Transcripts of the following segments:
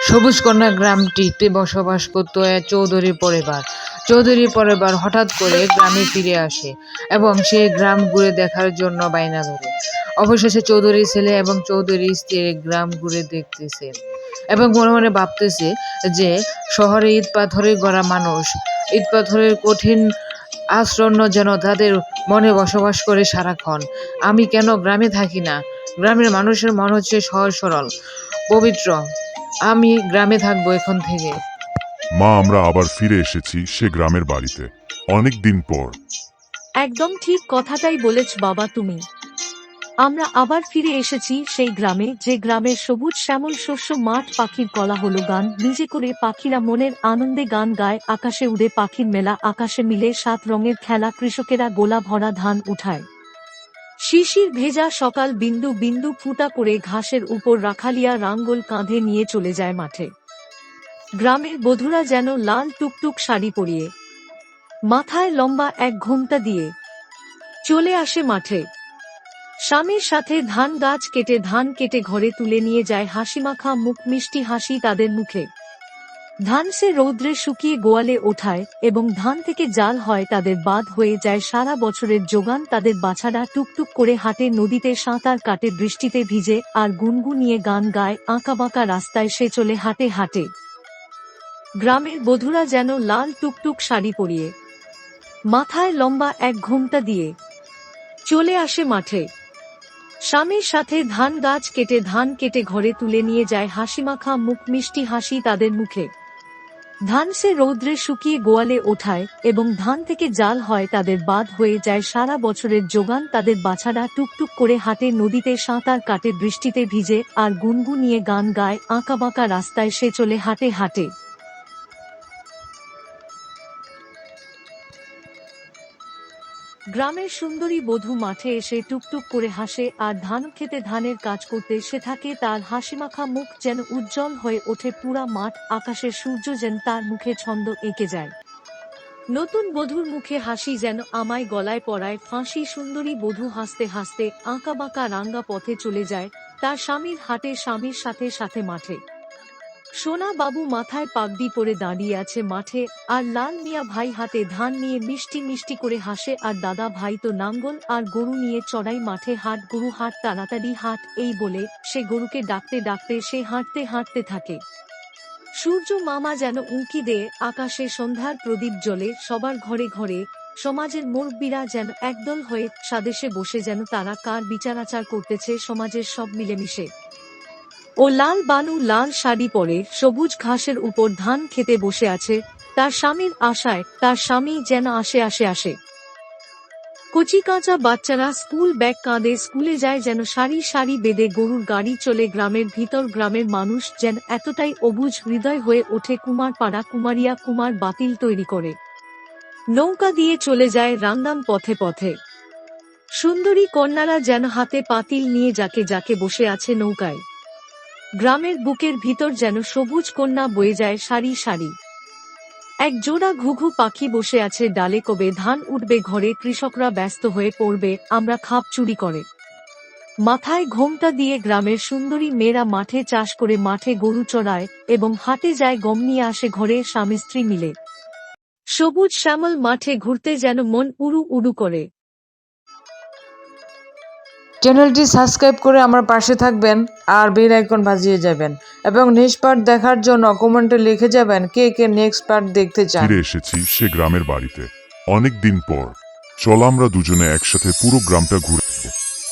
সবুজকন্যা গ্রামটিতে বসবাস করত চৌধুরী পরিবার। চৌধুরী পরিবার হঠাৎ করে গ্রামে ফিরে আসে এবং সেই গ্রাম ঘুরে দেখার জন্য বায়না ধরে অবশেষে চৌধুরী ছেলে এবং চৌধুরী স্ত্রী গ্রাম ঘুরে দেখতেছে এবং মনে মনে ভাবতেছে যে শহরে ইট পাথরে গড়া মানুষ, ইট পাথরের কঠিন আশ্রন্য যেন তাদের মনে বসবাস করে সারাক্ষণ। আমি কেন গ্রামে থাকি না? গ্রামের মানুষের মন হচ্ছে সহজ সরল, পবিত্র। আমি গ্রামে থাকব এখন থেকে। মা আমরা আবার ফিরে এসেছি সে গ্রামের বাড়িতে। অনেক দিন পর। একদম ঠিক কথাটাই বলেছ বাবা তুমি। আমরা আবার ফিরে এসেছি সেই গ্রামে যে গ্রামের সবুজ শ্যামল শস্য মাঠ পাখির কলা হলো গান নিজে করে পাখিরা মনের আনন্দে গান গায় আকাশে উড়ে পাখির মেলা আকাশে মিলে সাত রঙের খেলা কৃষকেরা গোলা ভরা ধান উঠায়। শিশির ভেজা সকাল বিন্দু বিন্দু ফুটা করে ঘাসের উপর রাখালিয়া রাঙ্গল কাঁধে নিয়ে চলে যায় মাঠে। গ্রামের বধুরা যেন লাল টুকটুক শাড়ি পরিয়ে, মাথায় লম্বা এক ঘুমটা দিয়ে চলে আসে মাঠে। স্বামীর সাথে ধান গাছ কেটে ধান কেটে ঘরে তুলে নিয়ে যায় হাসিমাখা মুখ মিষ্টি হাসি তাদের মুখে। ধান সে রৌদ্রে শুকিয়ে গোয়ালে ওঠায় এবং ধান থেকে জাল হয় তাদের বাদ হয়ে যায় সারা বছরের যোগান তাদের বাছারা টুকটুক করে হাটে নদীতে সাঁতার কাটে বৃষ্টিতে ভিজে আর গুনগুনিয়ে গান গায় আঁকাবাঁকা রাস্তায় সে চলে হাটে হাটে। গ্রামের বধুরা যেন লাল টুকটুক শাড়ি পরিয়ে মাথায় লম্বা এক ঘুমটা দিয়ে চলে আসে মাঠে। স্বামীর সাথে ধান গাছ কেটে ধান কেটে ঘরে তুলে নিয়ে যায় হাসিমাখা মুখ মিষ্টি হাসি তাদের মুখে। ধান সে রৌদ্রে শুকিয়ে গোয়ালে ওঠায় এবং ধান থেকে জাল হয় তাদের বাদ হয়ে যায় সারা বছরের যোগান তাদের বাছারা টুকটুক করে হাটে নদীতে সাঁতার কাটে বৃষ্টিতে ভিজে আর গুনগুনিয়ে গান গায় আঁকাবাঁকা রাস্তায় সে চলে হাটে হাটে। গ্রামের সুন্দরী বধূ মাঠে এসে টুকটুক করে হাসে, আর ধান খেতে ধানের কাজ করতে সে থাকে, তার হাসিমাখা মুখ যেন উজ্জ্বল হয়ে ওঠে পুরা মাঠ আকাশের সূর্য যেন তার মুখে ছন্দ এঁকে যায়। নতুন বধূর মুখে হাসি যেন আমায় গলায় পড়ায় ফাঁসি সুন্দরী বধূ হাসতে হাসতে আঁকা বাঁকা রাঙ্গা পথে চলে যায়, তার স্বামীর হাটে, স্বামীর সাথে সাথে মাঠে। সোনা বাবু মাথায় পাগড়ি পরে দাঁড়িয়ে আছে মাঠে, আর লাল মিয়া ভাই হাতে ধান নিয়ে মিষ্টি মিষ্টি করে হাসে, আর দাদা ভাই তো নাঙ্গল, আর গরু নিয়ে চড়াই মাঠে হাট, গরু হাট, তাড়াতাড়ি হাট, এই বলে সে গরুকে ডাকতে ডাকতে সে হাঁটতে হাঁটতে থাকে। সূর্য মামা যেন উঁকি দেয়, আকাশে সন্ধ্যার প্রদীপ জ্বলে, সবার ঘরে ঘরে, সমাজের মুরব্বীরা যেন একদল হয়ে সাদেশে বসে, যেন তারা কার বিচারাচার করতেছে, সমাজের সব মিলেমিশে। ও লাল বানু লাল শাড়ি পরে সবুজ ঘাসের উপর ধান খেতে বসে আছে, তার স্বামীর আশায়, তার স্বামী যেন আসে আসে আসে। কচি কাঁচা বাচ্চারা স্কুল ব্যাগ কাঁধে স্কুলে যায় যেন সারি সারি বেঁধে গরুর গাড়ি চলে গ্রামের ভিতর গ্রামের মানুষ যেন এতটাই অবুজ হৃদয় হয়ে ওঠে কুমার পাড়া কুমারিয়া কুমার বাতিল তৈরি করে। নৌকা দিয়ে চলে যায় রান্দাম পথে পথে। সুন্দরী কন্যারা যেন হাতে পাতিল নিয়ে যাকে যাকে বসে আছে নৌকায়। গ্রামের বুকের ভিতর যেন সবুজ কন্যা বয়ে যায় সারি সারি। এক জোড়া ঘুঘু পাখি বসে আছে ডালে কবে ধান উঠবে ঘরে, কৃষকরা ব্যস্ত হয়ে পড়বে, আমরা খাপ চুরি করে। মাথায় ঘোমটা দিয়ে গ্রামের সুন্দরী মেয়েরা মাঠে চাষ করে মাঠে গরু চড়ায় এবং হাটে যায় গম নিয়ে আসে ঘরে স্বামী স্ত্রী মিলে। সবুজ শ্যামল মাঠে ঘুরতে যেন মন উড়ু উড়ু করে। চ্যানেলটি সাবস্ক্রাইব করে আমার পাশে থাকবেন আর বেল আইকন বাজিয়ে যাবেন এবং নেক্সট পার্ট দেখার জন্য কমেন্টে লিখে যাবেন কে কে নেক্সট পার্ট দেখতে চান। ফিরে এসেছি সে গ্রামের বাড়িতে। অনেক দিন পর। চল আমরা দুজনে একসাথে পুরো গ্রামটা ঘুরে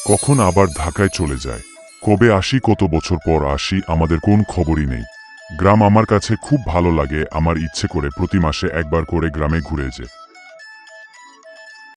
কখন আবার ঢাকায় চলে যায়? কবে আসি, কত বছর পর আসি, আমাদের কোন খবরই নেই। গ্রাম আমার কাছে খুব ভালো লাগে, আমার ইচ্ছে করে প্রতি মাসে একবার করে গ্রামে ঘুরে যে